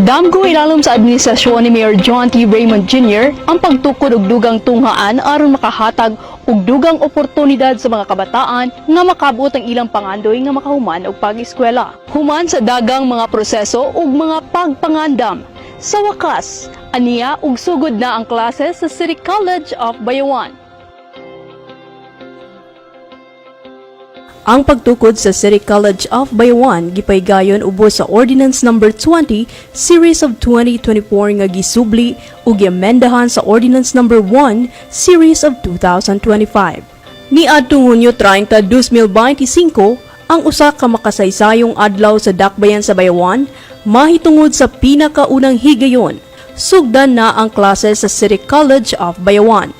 Giamgo ilalom sa administrasyon ni Mayor John T. Raymond Jr. ang pagtukod og dugang tunghaan aron makahatag og dugang oportunidad sa mga kabataan nga makabot ang ilang pangandoy nga makahuman og pag-eskwela. Human sa dagang mga proseso ug mga pagpangandam. Sa wakas, aniya ug sugod na ang klase sa City College of Bayawan. Ang pagtukod sa City College of Bayawan gipaygayon ubos sa Ordinance Number 20 Series of 2024 nga gisubli ug giamendahan sa Ordinance Number 1 Series of 2025. Niadtong Hunyo 30, 2025, ang usa ka makasaysayong adlaw sa Dakbayan sa Bayawan mahitungod sa pinakaunang higayon. Sugdan na ang klase sa City College of Bayawan.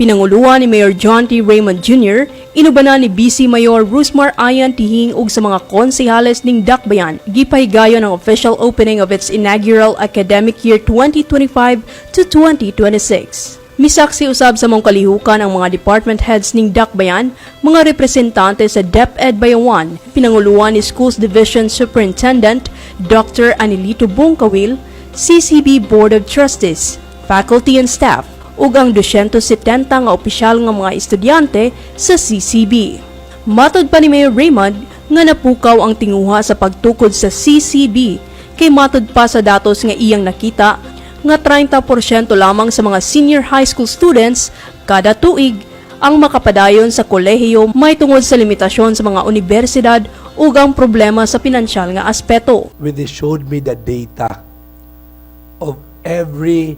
Pinanguluhan ni Mayor John T. Raymond Jr., inubanan ni BC Mayor Rusmar Ayan Tihing ug sa mga konsehales ning Dakbayan, gipahigayon ang official opening of its inaugural academic year 2025 to 2026. Misaksi usab sa mong kalihukan ang mga department heads ning Dakbayan, mga representante sa DepEd Bayawan, pinanguluhan ni Schools Division Superintendent Dr. Anilito Bongkawil, CCB Board of Trustees, faculty and staff, ug ang 270 nga opisyal nga mga estudyante sa CCB. Matod pa ni Mayor Raymond nga napukaw ang tinguha sa pagtukod sa CCB kay matod pa sa datos nga iyang nakita nga 30% lamang sa mga senior high school students kada tuig ang makapadayon sa kolehiyo may tungod sa limitasyon sa mga universidad ug ang problema sa pinansyal nga aspeto. when they showed me the data of every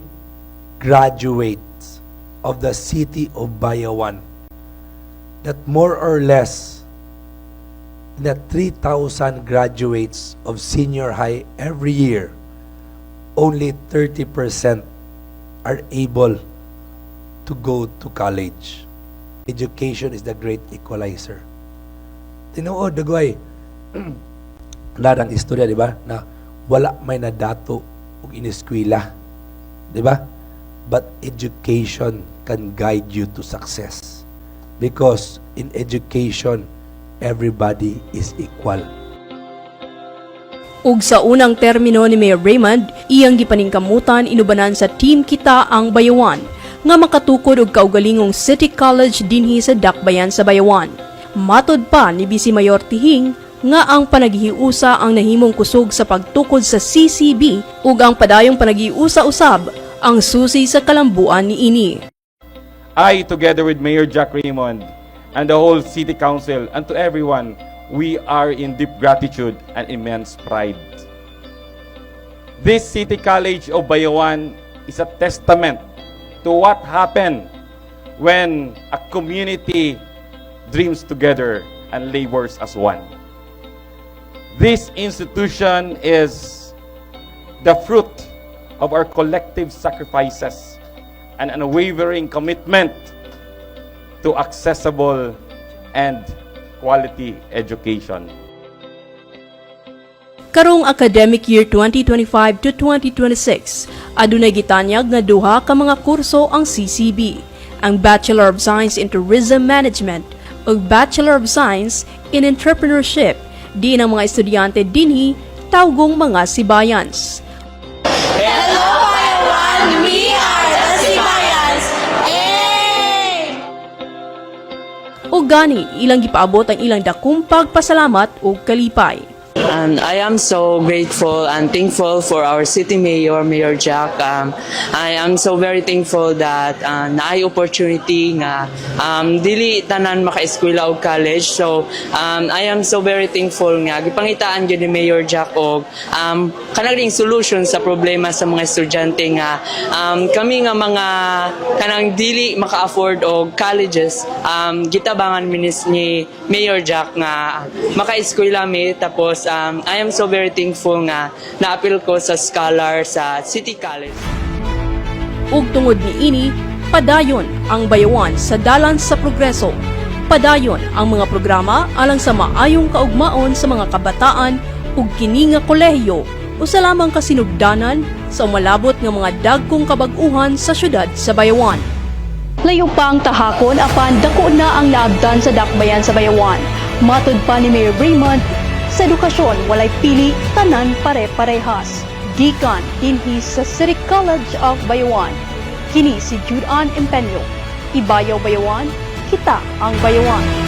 graduate of the city of Bayawan, that more or less the 3,000 graduates of senior high every year, only 30% are able to go to college. Education is the great equalizer. Tinuod, dagway, larang istorya, di ba? Na wala may nadato og ineskwela. Di ba? But education can guide you to success. Because in education, everybody is equal. Ug sa unang termino ni Mayor Raymond, iyang gipaningkamutan inubanan sa Team Kita ang Bayawan nga makatukod og kaugalingong City College dinhi sa Dakbayan sa Bayawan. Matod pa ni Bisi Mayor Tihing nga ang panaghiusa ang nahimong kusog sa pagtukod sa CCB ug ang padayong panaghiusa usab ang susi sa kalambuan ni ini. I, together with Mayor Jack Raymond and the whole City Council, and to everyone, we are in deep gratitude and immense pride. This City College of Bayawan is a testament to what happened when a community dreams together and labors as one. This institution is the fruit of our collective sacrifices and an unwavering commitment to accessible and quality education. Karong academic year 2025 to 2026, adunay gitanyag nga duha ka mga kurso ang CCB, ang Bachelor of Science in Tourism Management ug Bachelor of Science in Entrepreneurship. Di ang mga estudyante dinhi tawgong mga sibayans. O gani, ilang gipaabot ang ilang dakong pagpasalamat o kalipay. And I am so grateful and thankful for our city mayor, Mayor Jack. Um, I am so very thankful that uh, naay opportunity nga um, dili tanan maka-eskwela og college. So um, I am so very thankful nga gipangitaan gyud ni Mayor Jack og um, kanang solution sa problema sa mga estudyante nga um, kami nga mga kanang dili maka-afford og colleges um, gitabangan minis ni Mayor Jack nga maka-eskwela mi tapos um, I am so very thankful nga na-appeal ko sa scholar sa City College. ug tungod ni ini padayon ang bayawan sa dalan sa progreso padayon ang mga programa alang sa maayong kaugmaon sa mga kabataan ug kini nga kolehiyo usa lamang kasinugdanan sa umalabot nga mga dagkong kabag-uhan sa syudad sa Bayawan. Layo pa ang tahakon apan dako na ang naabdan sa dakbayan sa Bayawan. Matod pa ni Mayor Raymond, sa edukasyon walay pili tanan pare-parehas. Gikan dinhi sa City College of Bayawan. Kini si Judan Empeño. Ibayaw Bayawan, kita ang Bayawan.